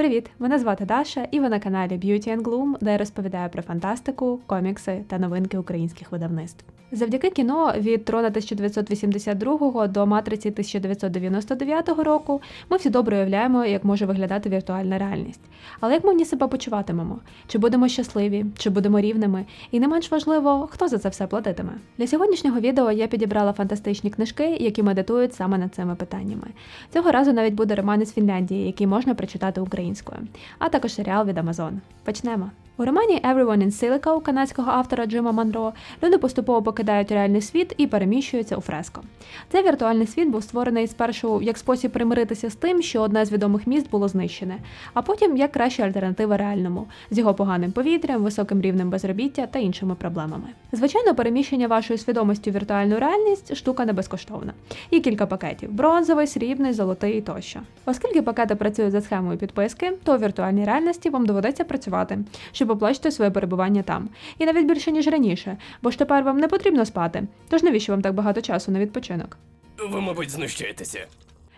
Привіт! Мене звати Даша, і ви на каналі Beauty and Gloom, де я розповідаю про фантастику, комікси та новинки українських видавництв. Завдяки кіно від Трона 1982 до Матриці 1999 року ми всі добре уявляємо, як може виглядати віртуальна реальність. Але як ми в ній себе почуватимемо? Чи будемо щасливі, чи будемо рівними? І не менш важливо, хто за це все платитиме. Для сьогоднішнього відео я підібрала фантастичні книжки, які медитують саме над цими питаннями. Цього разу навіть буде роман із Фінляндії, який можна прочитати українською, а також серіал від Amazon. Почнемо. У романі Everyone in Silico канадського автора Джима Монро люди поступово покидають реальний світ і переміщуються у фреско. Цей віртуальний світ був створений спершу як спосіб примиритися з тим, що одне з відомих міст було знищене, а потім як краща альтернатива реальному з його поганим повітрям, високим рівнем безробіття та іншими проблемами. Звичайно, переміщення вашої свідомості у віртуальну реальність штука не безкоштовна. Є кілька пакетів: бронзовий, срібний, золотий тощо. Оскільки пакети працюють за схемою підписки, то у віртуальній реальності вам доведеться працювати, щоб оплачувати своє перебування там. І навіть більше ніж раніше, бо ж тепер вам не потрібно спати. Тож навіщо вам так багато часу на відпочинок? Ви, мабуть, знущаєтеся.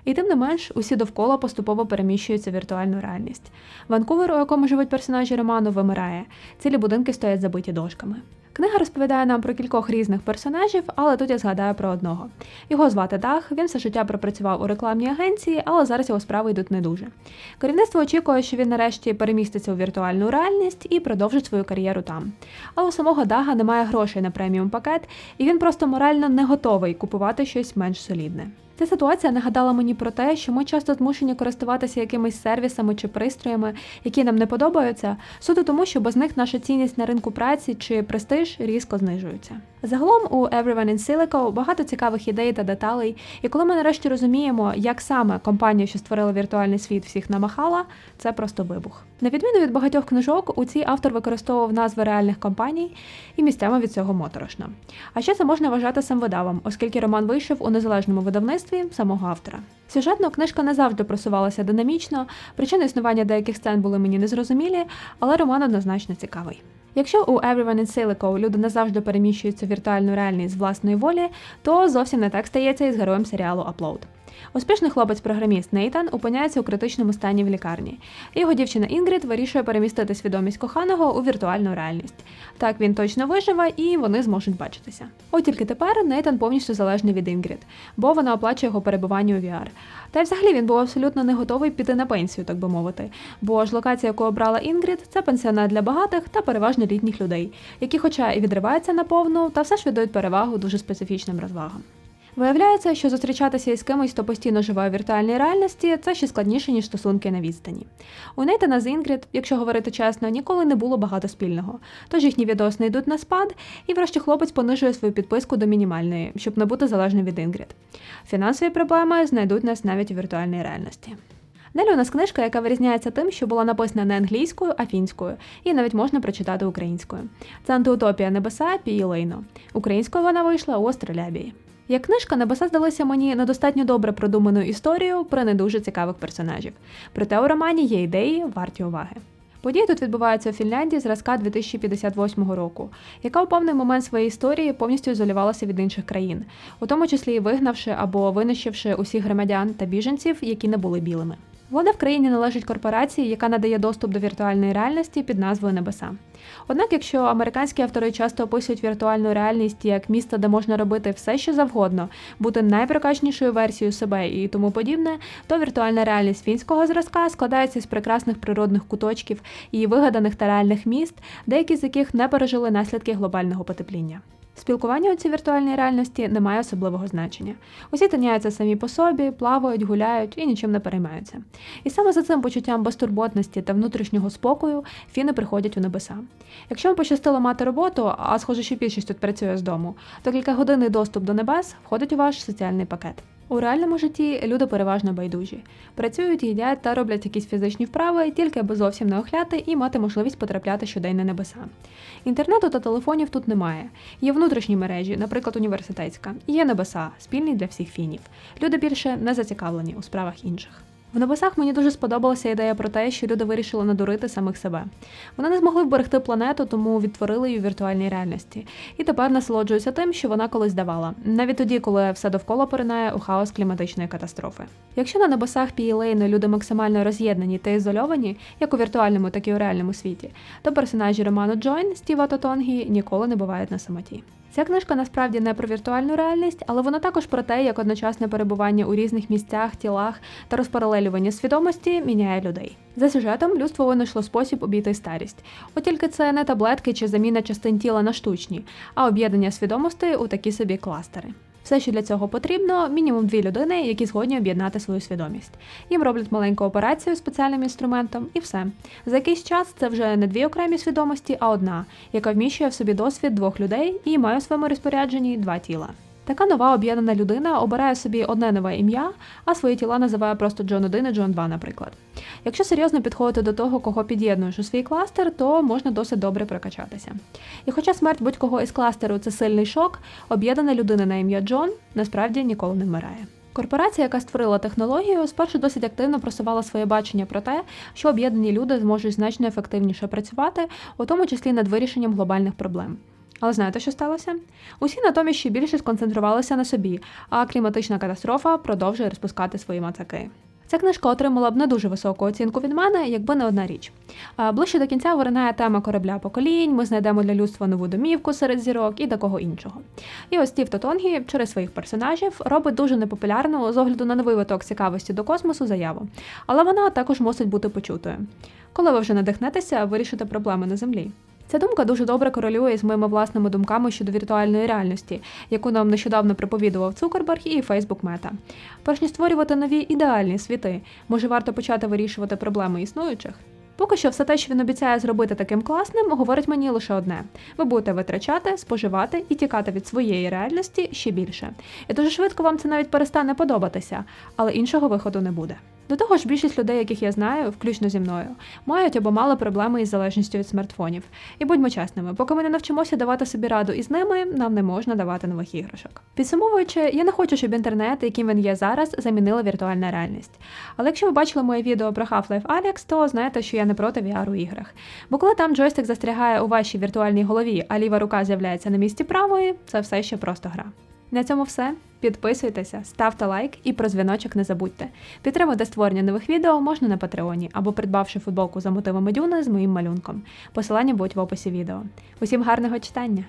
І тим не менш, усі довкола поступово переміщуються в віртуальну реальність. Ванкувер, у якому живуть персонажі роману, вимирає. Цілі будинки стоять забиті дошками. Книга розповідає нам про кількох різних персонажів, але тут я згадаю про одного. Його звати Дах, він все життя пропрацював у рекламній агенції, але зараз його справи йдуть не дуже. Керівництво очікує, що він нарешті переміститься у віртуальну реальність і продовжить свою кар'єру там. Але у самого Дага немає грошей на преміум пакет, і він просто морально не готовий купувати щось менш солідне. Ця ситуація нагадала мені про те, що ми часто змушені користуватися якимись сервісами чи пристроями, які нам не подобаються, суто тому, що без них наша цінність на ринку праці чи престиж різко знижуються. Загалом у Everyone in Silico багато цікавих ідей та деталей, і коли ми нарешті розуміємо, як саме компанія, що створила віртуальний світ, всіх намахала, це просто вибух. На відміну від багатьох книжок, у цій автор використовував назви реальних компаній і місцями від цього моторошно. А ще це можна вважати самвидавом, оскільки роман вийшов у незалежному видавництві самого автора. Сюжетно книжка не завжди просувалася динамічно, причини існування деяких сцен були мені незрозумілі, але роман однозначно цікавий. Якщо у Everyone in Silico люди не завжди переміщуються в віртуальну реальність з власної волі, то зовсім не так стається із героєм серіалу Upload. Успішний хлопець-програміст Нейтан опиняється у критичному стані в лікарні. Його дівчина Інгрід вирішує перемістити свідомість коханого у віртуальну реальність. Так він точно виживе і вони зможуть бачитися. От тільки тепер Нейтан повністю залежний від Інгрід, бо вона оплачує його перебування у VR. Та й взагалі він був абсолютно не готовий піти на пенсію, так би мовити. Бо ж локація, яку обрала Інгрід, це пенсіонат для багатих та переважно літніх людей, які, хоча і відриваються наповну, та все ж віддають перевагу дуже специфічним розвагам. Виявляється, що зустрічатися із кимось, хто постійно живе у віртуальній реальності, це ще складніше, ніж стосунки на відстані. У Нейтана з Інгрід, якщо говорити чесно, ніколи не було багато спільного. Тож їхні відносини йдуть на спад, і врешті хлопець понижує свою підписку до мінімальної, щоб не бути залежним від Інгрід. Фінансові проблеми знайдуть нас навіть у віртуальній реальності. Далі у нас книжка, яка вирізняється тим, що була написана не англійською, а фінською, і навіть можна прочитати українською. Це антиутопія небеса Пії Лейно. Українською вона вийшла у Остролябії. Як книжка, небеса здалися мені недостатньо добре продуманою історією про не дуже цікавих персонажів. Проте у романі є ідеї, варті уваги. Події тут відбуваються у Фінляндії зразка 2058 року, яка у певний момент своєї історії повністю ізолювалася від інших країн, у тому числі вигнавши або винищивши усіх громадян та біженців, які не були білими. Влада в країні належить корпорації, яка надає доступ до віртуальної реальності під назвою Небеса. Однак, якщо американські автори часто описують віртуальну реальність як місто, де можна робити все, що завгодно, бути найпрокачнішою версією себе і тому подібне, то віртуальна реальність фінського зразка складається з прекрасних природних куточків і вигаданих та реальних міст, деякі з яких не пережили наслідки глобального потепління. Спілкування у цій віртуальній реальності не має особливого значення. Усі тиняються самі по собі, плавають, гуляють і нічим не переймаються. І саме за цим почуттям безтурботності та внутрішнього спокою фіни приходять у небеса. Якщо вам пощастило мати роботу, а схоже, що більшість тут працює з дому, то кілька годинний доступ до небес входить у ваш соціальний пакет. У реальному житті люди переважно байдужі, працюють, їдять та роблять якісь фізичні вправи, тільки аби зовсім не охляти і мати можливість потрапляти щодень на небеса. Інтернету та телефонів тут немає. Є внутрішні мережі, наприклад, університетська, є небеса, спільні для всіх фінів. Люди більше не зацікавлені у справах інших. В небесах мені дуже сподобалася ідея про те, що люди вирішили надурити самих себе. Вони не змогли вберегти планету, тому відтворили її в віртуальній реальності. І тепер насолоджуються тим, що вона колись давала, навіть тоді, коли все довкола поринає у хаос кліматичної катастрофи. Якщо на небесах Пієлейну люди максимально роз'єднані та ізольовані, як у віртуальному, так і у реальному світі, то персонажі роману Джойн Стіва Тотонгі ніколи не бувають на самоті. Ця книжка насправді не про віртуальну реальність, але вона також про те, як одночасне перебування у різних місцях, тілах та розпаралелювання свідомості міняє людей. За сюжетом людство винайшло спосіб обійти старість. От тільки це не таблетки чи заміна частин тіла на штучні, а об'єднання свідомостей у такі собі кластери. Все, що для цього потрібно, мінімум дві людини, які згодні об'єднати свою свідомість. Їм роблять маленьку операцію спеціальним інструментом, і все. За якийсь час це вже не дві окремі свідомості, а одна, яка вміщує в собі досвід двох людей і має у своєму розпорядженні два тіла. Така нова об'єднана людина обирає собі одне нове ім'я, а свої тіла називає просто Джон 1 і Джон 2, наприклад. Якщо серйозно підходити до того, кого під'єднуєш у свій кластер, то можна досить добре прокачатися. І хоча смерть будь-кого із кластеру це сильний шок, об'єднана людина на ім'я Джон насправді ніколи не вмирає. Корпорація, яка створила технологію, спершу досить активно просувала своє бачення про те, що об'єднані люди зможуть значно ефективніше працювати, у тому числі над вирішенням глобальних проблем. Але знаєте, що сталося? Усі натомість ще більше сконцентрувалися на собі, а кліматична катастрофа продовжує розпускати свої мацаки. Ця книжка отримала б не дуже високу оцінку від мене, якби не одна річ. Ближче до кінця виринає тема корабля поколінь, ми знайдемо для людства нову домівку серед зірок і такого іншого. І ось Стів Тотонгі через своїх персонажів робить дуже непопулярну з огляду на новий виток цікавості до космосу заяву. Але вона також мусить бути почутою. Коли ви вже надихнетеся, вирішите проблеми на землі. Ця думка дуже добре корелює з моїми власними думками щодо віртуальної реальності, яку нам нещодавно проповідував Цукерберг і Фейсбук Мета. Перш ніж створювати нові ідеальні світи, може варто почати вирішувати проблеми існуючих. Поки що все те, що він обіцяє зробити таким класним, говорить мені лише одне: ви будете витрачати, споживати і тікати від своєї реальності ще більше. І дуже швидко вам це навіть перестане подобатися, але іншого виходу не буде. До того ж, більшість людей, яких я знаю, включно зі мною, мають або мали проблеми із залежністю від смартфонів. І будьмо чесними, поки ми не навчимося давати собі раду із ними, нам не можна давати нових іграшок. Підсумовуючи, я не хочу, щоб інтернет, яким він є зараз, замінила віртуальна реальність. Але якщо ви бачили моє відео про Half-Life Alyx, то знаєте, що я не проти VR у іграх. Бо коли там джойстик застрягає у вашій віртуальній голові, а ліва рука з'являється на місці правої, це все ще просто гра. На цьому все. Підписуйтеся, ставте лайк і про дзвіночок не забудьте. Підтримати створення нових відео можна на Патреоні або придбавши футболку за мотивами Дюни з моїм малюнком. Посилання будуть в описі відео. Усім гарного читання!